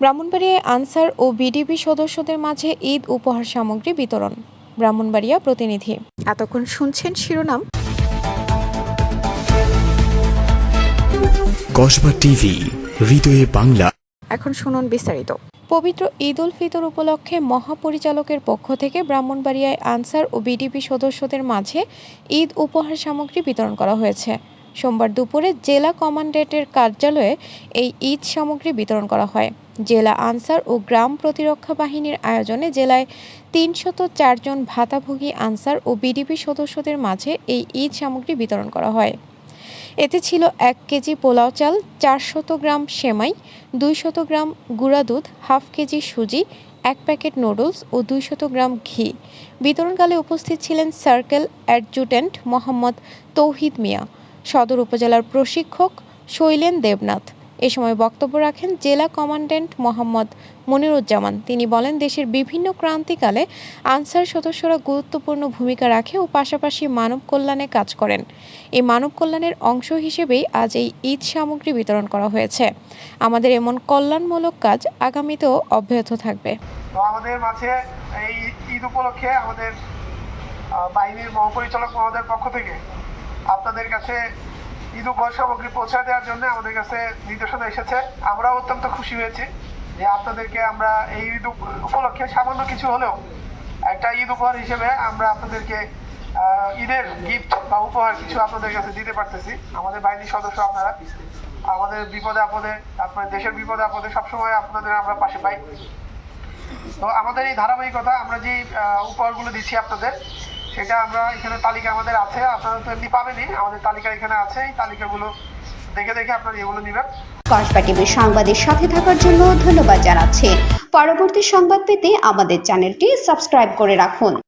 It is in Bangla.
ব্রাহ্মণবাড়িয়ায় আনসার ও বিডিবি সদস্যদের মাঝে ঈদ উপহার সামগ্রী বিতরণ। ব্রাহ্মণবাড়িয়া প্রতিনিধি। এতক্ষণ শুনছেন শিরোনাম। কসবা টিভি হৃদয়ে বাংলা। এখন শুনুন বিস্তারিত। পবিত্র ঈদ উল ফিতর উপলক্ষে মহাপরিচালকের পক্ষ থেকে ব্রাহ্মণবাড়িয়ায় আনসার ও বিডিপি সদস্যদের মাঝে ঈদ উপহার সামগ্রী বিতরণ করা হয়েছে। সোমবার দুপুরে জেলা কমান্ডেন্টের কার্যালয়ে এই ঈদ সামগ্রী বিতরণ করা হয়। জেলা আনসার ও গ্রাম প্রতিরক্ষা বাহিনীর আয়োজনে জেলায় তিনশত চারজন ভাতাভোগী আনসার ও বিডিপি সদস্যদের মাঝে এই ঈদ সামগ্রী বিতরণ করা হয়। এতে ছিল এক কেজি পোলাও চাল, চারশত গ্রাম সেমাই, দুইশত গ্রাম গুঁড়া দুধ, হাফ কেজি সুজি, এক প্যাকেট নুডলস ও দুইশত গ্রাম ঘি। বিতরণকালে উপস্থিত ছিলেন সার্কেল অ্যাডজুটেন্ট মোহাম্মদ তৌহিদ মিয়া। সদর উপজেলার প্রশিক্ষক শৈলেন দেবনাথ। এ সময় বক্তব্য রাখেন জেলা কমান্ড্যান্ট মোহাম্মদ মনিরুজ্জামান। তিনি বলেন, দেশের বিভিন্ন ক্রান্তিকালে আনসার সদস্যরা গুরুত্বপূর্ণ ভূমিকা রাখে ও পাশাপাশি মানব কল্যাণে কাজ করেন। এই মানব কল্যাণের অংশ হিসেবেই আজ এই ঈদ সামগ্রী বিতরণ করা হয়েছে। আমাদের এমন কল্যাণমূলক কাজ আগামীতেও অব্যাহত থাকবে। আমাদের মাঝে এই ঈদ উপলক্ষে আমাদের বাহিনীর মহাপরিচালক মহোদয়ের পক্ষ থেকে আপনাদের কাছে ঈদ উপহার সামগ্রী পৌঁছে দেওয়ার জন্য আমাদের কাছে নির্দেশনা এসেছে। আমরা অত্যন্ত খুশি হয়েছি যে আপনাদেরকে আমরা এই ঈদ উপ- উপলক্ষে সামান্য কিছু হলেও একটা ঈদ উপহার হিসেবে আমরা আপনাদেরকে ঈদের গিফট বা উপহার কিছু আপনাদের কাছে দিতে পারতেছি। আমাদের বাহিনীর সদস্য আপনারা, আমাদের বিপদে আপদে আপনার দেশের বিপদে আপদে সবসময় আপনাদের আমরা পাশে পাই। তো আমাদের এই ধারাবাহিকতা, আমরা যে উপহারগুলো দিচ্ছি আপনাদের সেটা আমরা এখানে তালিকা আমাদের আছে, আপনারা তো এমনি পাবেনই। আমাদের তালিকা এখানে আছে, এই তালিকাগুলো দেখে দেখে আপনারা এগুলো নেবেন। কসবা টিভির সাংবাদিক সাথে থাকার জন্য ধন্যবাদ জানাচ্ছি। পরবর্তী সংবাদ পেতে আমাদের চ্যানেলটি সাবস্ক্রাইব করে রাখুন।